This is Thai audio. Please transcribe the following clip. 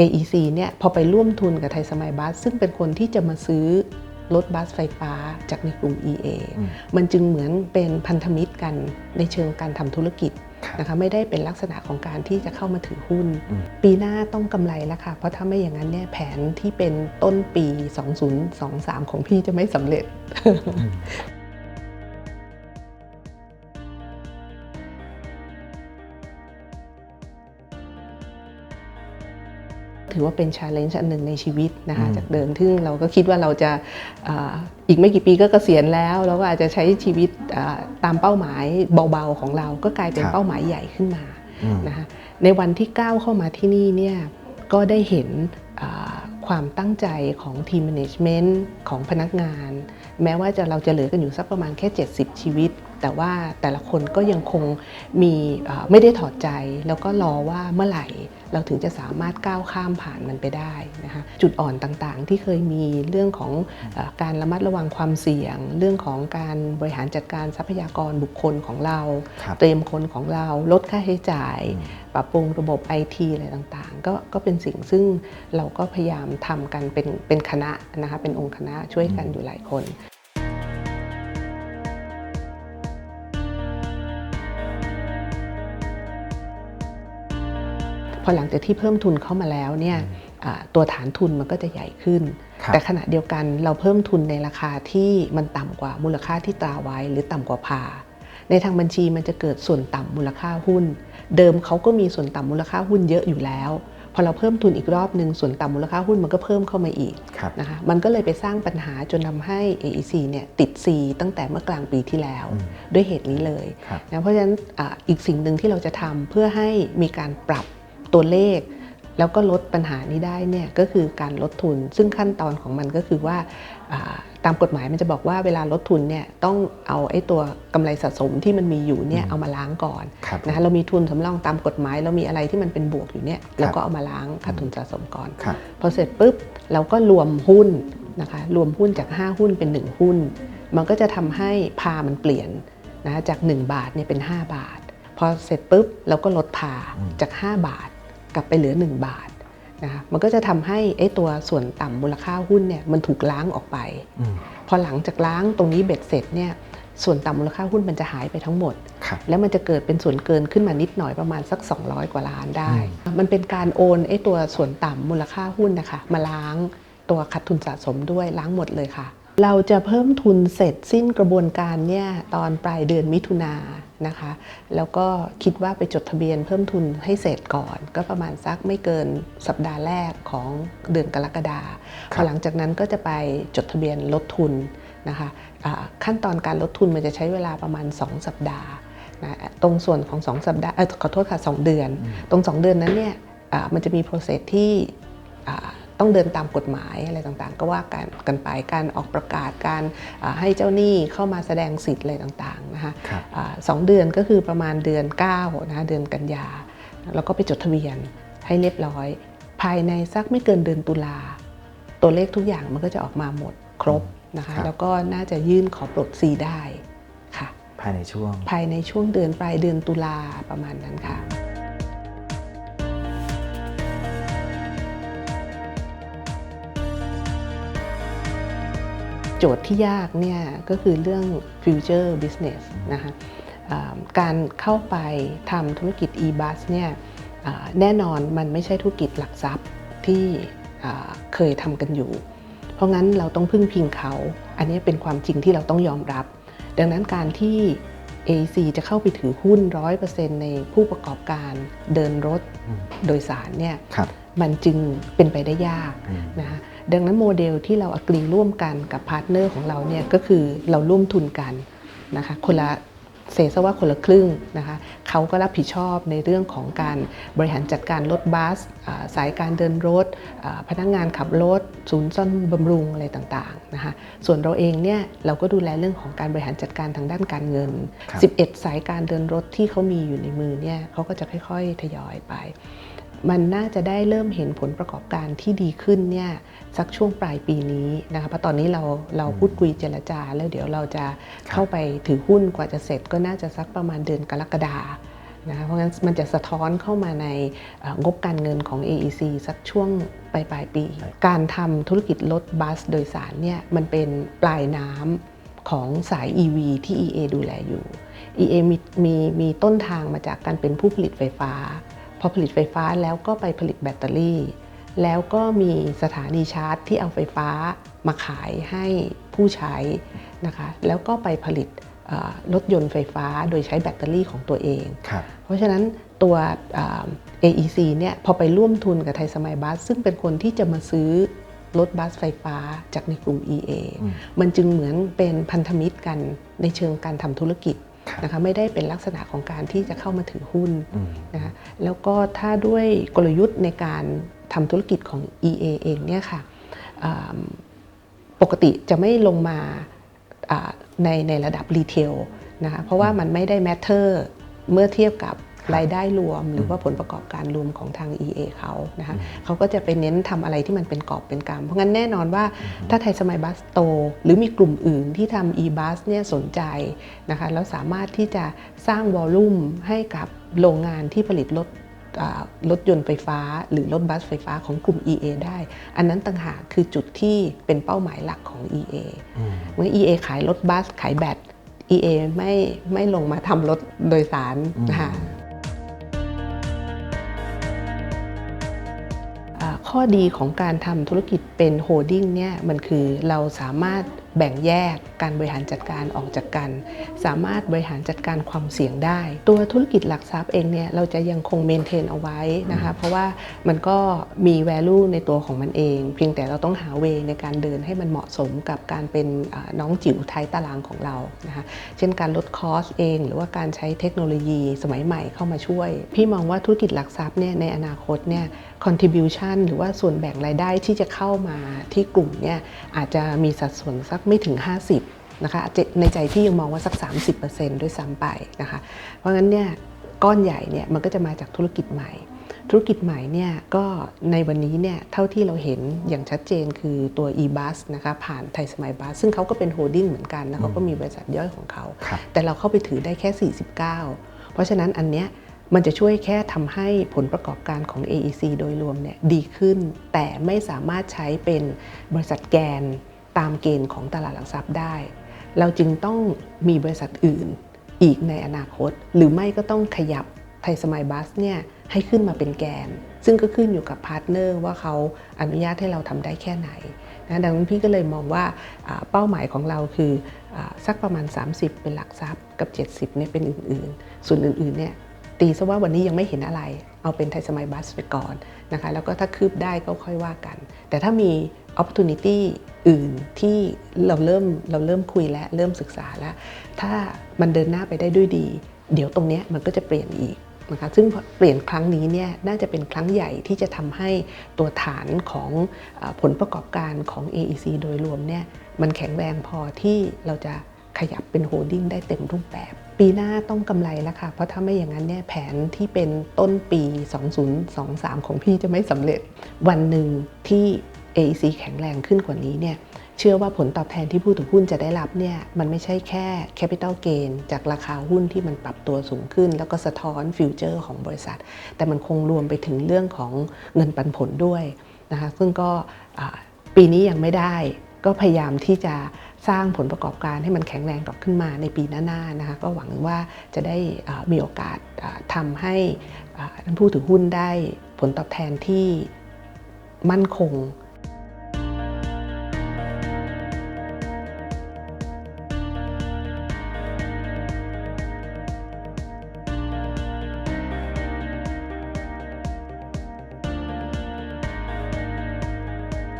AEC เนี่ยพอไปร่วมทุนกับไทยสมัยบัส ซึ่งเป็นคนที่จะมาซื้อรถบัสไฟฟ้าจากในกลุ่ม EA อืมมันจึงเหมือนเป็นพันธมิตรกันในเชิงการทำธุรกิจครับนะคะไม่ได้เป็นลักษณะของการที่จะเข้ามาถือหุ้นอืมปีหน้าต้องกำไรแล้วค่ะ เพราะถ้าไม่อย่างนั้นเนี่ยแผนที่เป็นต้นปี 2023 ของพี่จะไม่สำเร็จ ถือว่าเป็น challenge อันหนึ่งในชีวิตนะคะอืมจากเดิมที่เราก็คิดว่าเราจะอาอีกไม่กี่ปีก็เกษียณแล้ว เราก็อาจจะใช้ชีวิตอ่าตามเป้าหมายเบาๆของเราก็กลายเป็นเป้าหมายใหญ่ขึ้นมาอืมนะคะในวันที่ก้าวเข้ามาที่นี่เนี่ยก็ได้เห็นอ่าความตั้งใจของทีม management ของพนักงาน แม้ว่าจะเราจะเหลือกันอยู่สักประมาณแค่ 70 ชีวิต แต่ว่าแต่ละคนก็ยังคงมีอ่าไม่ได้ถอดใจ แล้วก็รอว่าเมื่อไหร่ เราถึงจะสามารถก้าวข้ามผ่านมันไปได้นะคะจุดอ่อนต่างๆ ที่เคยมีเรื่องของอาการระมัดระวังความเสี่ยง เรื่องของการบริหารจัดการทรัพยากรบุคคลของเราครับเตรียมคนของเรา ลดค่าใช้จ่ายอืมปรับปรุงระบบไอทีอะไรต่างๆ ก็ก็เป็นสิ่งซึ่งเราก็พยายามทำกันเป็นเป็นคณะนะคะเป็นองค์คณะช่วยกันอยู่หลายคน พอหลังจากที่เพิ่มทุนเข้ามาแล้วเนี่ยอ่าตัวฐานทุนมันก็จะใหญ่ขึ้นครับแต่ขณะเดียวกันเราเพิ่มทุนในราคาที่มันต่ำกว่ามูลค่าที่ตราไว้หรือต่ำกว่าพา ในทางบัญชีมันจะเกิดส่วนต่ำมูลค่าหุ้น เดิมเขาก็มีส่วนต่ำมูลค่าหุ้นเยอะอยู่แล้วพอเราเพิ่มทุนอีกรอบหนึ่งส่วนต่ำมูลค่าหุ้นมันก็เพิ่มเข้ามาอีกครับนะคะมันก็เลยไปสร้างปัญหาจนทำให้ AEC เนี่ยติด C ตั้งแต่เมื่อกลางปีที่แล้วอืมด้วยเหตุนี้เลยครับนะเพราะฉะนั้นอาอีกสิ่งหนึ่งที่เราจะทำเพื่อให้มีการปรับ ตัวเลข แล้วก็ลดปัญหานี้ได้เนี่ยก็คือการลดทุน ซึ่งขั้นตอนของมันก็คือว่าอ่าตามกฎหมายมันจะบอกว่าเวลาลดทุนเนี่ยต้องเอาไอ้ตัวกำไรสะสมที่มันมีอยู่เนี่ยอืมเอามาล้างก่อนครับนะคะเรามีทุนสำรองตามกฎหมาย เรามีอะไรที่มันเป็นบวกอยู่เนี่ยเราก็เอามาล้างขาดทุนสะสมก่อนครับพอเสร็จปุ๊บเราก็รวมหุ้นนะคะรวมหุ้นจาก 5 หุ้นเป็น 1 หุ้น มันก็จะทำให้พามันเปลี่ยนนะจาก 1 บาทเนี่ยเป็น 5 บาท พอเสร็จปุ๊บเราก็ลดพาอืมจาก 5 บาท กลับไปเหลือ 1 บาทนะคะมันก็จะทำให้ไอ้ตัวส่วนต่ำมูลค่าหุ้นเนี่ยมันถูกล้างออกไปอืมพอหลังจากล้างตรงนี้เบ็ดเสร็จเนี่ยส่วนต่ำมูลค่าหุ้นมันจะหายไปทั้งหมดครับแล้วมันจะเกิดเป็นส่วนเกินขึ้นมานิดหน่อยประมาณสัก 200 กว่าล้านได้ มันเป็นการโอนไอ้ตัวส่วนต่ำมูลค่าหุ้นนะคะมาล้างตัวขาดทุนสะสมด้วยล้างหมดเลยค่ะ เราจะเพิ่มทุนเสร็จสิ้นกระบวนการเนี่ยตอนปลายเดือนมิถุนาย นนะคะ แล้วก็คิดว่าไปจดทะเบียนเพิ่มทุนให้เสร็จก่อน ก็ประมาณสักไม่เกินสัปดาห์แรกของเดือนกรกฎาคมคพรับอหลังจากนั้นก็จะไปจดทะเบียนลดทุนนะคะอ่าขั้นตอนการลดทุนมันจะใช้เวลาประมาณ 2 สัปดาห์นะตรงส่วนของ 2 สัปดาห์เออขอโทษค่ะ 2 เดือน ตรง 2 เดือนนั้นเนี่ยอ่ามันจะมี process ที่อ่า ต้องเดินตามกฎหมายอะไรต่างๆ ก็ว่ากันกันไปการออกประกาศการอ่าให้เจ้าหนี้เข้ามาแสดงสิทธิ์อะไรต่างๆนะคะครับอ่าสองเดือนก็คือประมาณเดือน9นะคะเดือนกันยา แล้วก็ไปจดทะเบียนให้เรียบร้อย ภายในสักไม่เกินเดือนตุลาตัวเลขทุกอย่างมันก็จะออกมาหมดครบนะคะครับแล้วก็น่าจะยื่นขอปลดซีได้ค่ะภายในช่วง ภายในช่วงเดือนปลายเดือนตุลาประมาณนั้นค่ะ จทย์ที่ยากเนี่ยก็คือเรื่อง future business นะคะอ่าการเข้าไปทำธุรกิจ e-bus เนี่ยอ่าแน่นอนมันไม่ใช่ธุรกิจหลักทรัพย์ที่อ่าเคยทำกันอยู่ เพราะงั้นเราต้องพึ่งพิงเขา อันนี้เป็นความจริงที่เราต้องยอมรับ ดังนั้นการที่ AC จะเข้าไปถือหุ้น 100%ในผู้ประกอบการเดินรถอืมโดยสารเนี่ยครับมันจึงเป็นไปได้ยากอืมนะคะ ดังนั้นโมเดลที่เราอักรีร่วมกันกับพาร์ทเนอร์ของเราเนี่ยก็คือเราร่วมทุนกันนะคะคนละเซซะว่าคนละครึ่งนะคะเขาก็รับผิดชอบในเรื่องของการบริหารจัดการรถบัสอ่าสายการเดินรถอ่าพนักงานขับรถ ศูนย์ซ่อมบำรุงอะไรต่างๆนะคะส่วนเราเองเนี่ยเราก็ดูแลเรื่องของการบริหารจัดการทางด้านการเงินครับ11 สายการเดินรถที่เขามีอยู่ในมือเนี่ยเขาก็จะค่อยๆทยอยไป มันน่าจะได้เริ่มเห็นผลประกอบการที่ดีขึ้นเนี่ยสักช่วงปลายปีนี้นะคะเพราะตอนนี้เราเราพูดคุยเจรจา แล้วเดี๋ยวเราจะเข้าไปถือหุ้นกว่าจะเสร็จก็น่าจะสักประมาณเดือนกรกฎานะคะเพราะงั้นมันจะสะท้อนเข้ามาในงบการเงินของ AEC สักช่วงปลายปลายปี การทำธุรกิจรถบัสโดยสารเนี่ยมันเป็นปลายน้ำของสาย EV ที่ EA ดูแลอยู่ EA มีมีมีต้นทางมาจากการเป็นผู้ผลิตไฟฟ้า พอผลิตไฟฟ้าแล้วก็ไปผลิตแบตเตอรี่ แล้วก็มีสถานีชาร์จที่เอาไฟฟ้ามาขายให้ผู้ใช้นะคะแล้วก็ไปผลิตเอ่อรถยนต์ไฟฟ้าโดยใช้แบตเตอรี่ของตัวเองครับเพราะฉะนั้นตัวอ่า AEC เนี่ยพอไปร่วมทุนกับไทยสมัยบัส ซึ่งเป็นคนที่จะมาซื้อรถบัสไฟฟ้าจากในกลุ่ม EA อืมมันจึงเหมือนเป็นพันธมิตรกันในเชิงการทำธุรกิจครับ นะคะไม่ได้เป็นลักษณะของการที่จะเข้ามาถือหุ้นอืมนะคะแล้วก็ถ้าด้วยกลยุทธ์ในการทำธุรกิจของ EA เองเนี่ยค่ะอ่าปกติจะไม่ลงมาอ่าในในระดับรีเทลนะคะเพราะว่ามันไม่ได้แมทเทอร์เมื่อเทียบกับ รายได้รวม หรือว่าผลประกอบการรวมของทาง EA เขานะคะเขาก็จะไปเน้นทำอะไรที่มันเป็นกอบเป็นกำเพราะงั้นแน่นอนว่าถ้าไทยสมัยบัสโต หรือมีกลุ่มอื่นที่ทำ e-bus เนี่ยสนใจนะคะแล้วสามารถที่จะสร้างวอลลุ่มให้กับโรงงานที่ผลิตรถอ่ารถยนต์ไฟฟ้า หรือรถบัสไฟฟ้าของกลุ่ม EA ได้ อันนั้นต่างหากคือจุดที่เป็นเป้าหมายหลักของ EA อืมเมื่อ EA ขายรถบัสขายแบต EA ไม่ไม่ลงมาทำรถโดยสารนะคะ ข้อดีของการทำธุรกิจเป็นโฮดดิ้งเนี่ยมันคือเราสามารถ แบ่งแยกการบริหารจัดการออกจากกัน สามารถบริหารจัดการความเสี่ยงได้ ตัวธุรกิจหลักทรัพย์เองเนี่ยเราจะยังคงเมนเทนเอาไว้นะคะเพราะว่ามันก็มี value ในตัวของมันเอง เพียงแต่เราต้องหาเวในการเดินให้มันเหมาะสมกับการเป็นน้องจิ๋วท้ายตารางของเรานะคะเช่นการลดคอสเอง หรือว่าการใช้เทคโนโลยีสมัยใหม่เข้ามาช่วย พี่มองว่าธุรกิจหลักทรัพย์เนี่ยในอนาคตเนี่ย contribution หรือว่าส่วนแบ่งรายได้ที่จะเข้ามาที่กลุ่มเนี่ยอาจจะมีสัดส่วนสักไม่ถึง 50นะคะอาจจะในใจพี่ยังมองว่าสัก 30%ด้วยซ้ำไปนะคะเพราะงั้นเนี่ยก้อนใหญ่เนี่ยมันก็จะมาจากธุรกิจใหม่ ธุรกิจใหม่เนี่ยก็ในวันนี้เนี่ยเท่าที่เราเห็นอย่างชัดเจนคือตัว e-bus นะคะผ่านไทยสมัยบัสซึ่งเขาก็เป็นโฮดดิ้งเหมือนกันนะเขาก็มีบริษัทย่อยของเขาครับแต่เราเข้าไปถือได้แค่ 49 เพราะฉะนั้นอันเนี้ยมันจะช่วยแค่ทำให้ผลประกอบการของ AEC โดยรวมเนี่ยดีขึ้น แต่ไม่สามารถใช้เป็นบริษัทแกน ตามเกณฑ์ของตลาดหลักทรัพย์ได้ เราจึงต้องมีบริษัทอื่นอีกในอนาคต หรือไม่ก็ต้องขยับไทยสมัยบัสเนี่ยให้ขึ้นมาเป็นแกน ซึ่งก็ขึ้นอยู่กับพาร์ทเนอร์ว่าเขาอนุญาตให้เราทำได้แค่ไหนนะดังนั้นพี่ก็เลยมองว่าเป้าหมายของเราคืออสักประมาณ 30 เป็นหลักทรัพย์กับ 70เนี่ยเป็นอื่นๆ ส่วนอื่นๆเนี่ย ตีซะว่าวันนี้ยังไม่เห็นอะไร เอาเป็นไทยสมัยบัสไปก่อนนะคะแล้วก็ถ้าคืบได้ก็ค่อยว่ากัน แต่ถ้ามี opportunity อื่นที่เราเริ่มเราเริ่มคุยแล้วเริ่มศึกษาแล้ว ถ้ามันเดินหน้าไปได้ด้วยดี เดี๋ยวตรงนี้มันก็จะเปลี่ยนอีกนะคะซึ่งเปลี่ยนครั้งนี้เนี่ยน่าจะเป็นครั้งใหญ่ที่จะทำให้ตัวฐานของอผลประกอบการของ AEC โดยรวมเนี่ยมันแข็งแรงพอที่เราจะขยับเป็นโฮดดิ้งได้เต็มรูปแบบ ปีหน้าต้องกำไรแล้วค่ะ เพราะถ้าไม่อย่างนั้นเนี่ยแผนที่เป็นต้นปี 2023 ของพี่จะไม่สำเร็จ วันหนึ่งที่ AEC แข็งแรงขึ้นกว่านี้เนี่ยเชื่อว่าผลตอบแทนที่ผู้ถือหุ้นจะได้รับเนี่ยมันไม่ใช่แค่ Capital Gain จากราคาหุ้นที่มันปรับตัวสูงขึ้น แล้วก็สะท้อนฟิวเจอร์ของบริษัท แต่มันคงรวมไปถึงเรื่องของเงินปันผลด้วยนะคะซึ่งก็ปีนี้ยังไม่ได้ก็พยายามที่จะ สร้างผลประกอบการให้มันแข็งแรงกลับขึ้นมาในปีหน้าๆนะคะก็หวังว่าจะได้มีโอกาสอ่าทำให้ท่านผู้ถือหุ้นได้ผลตอบแทนที่มั่นคง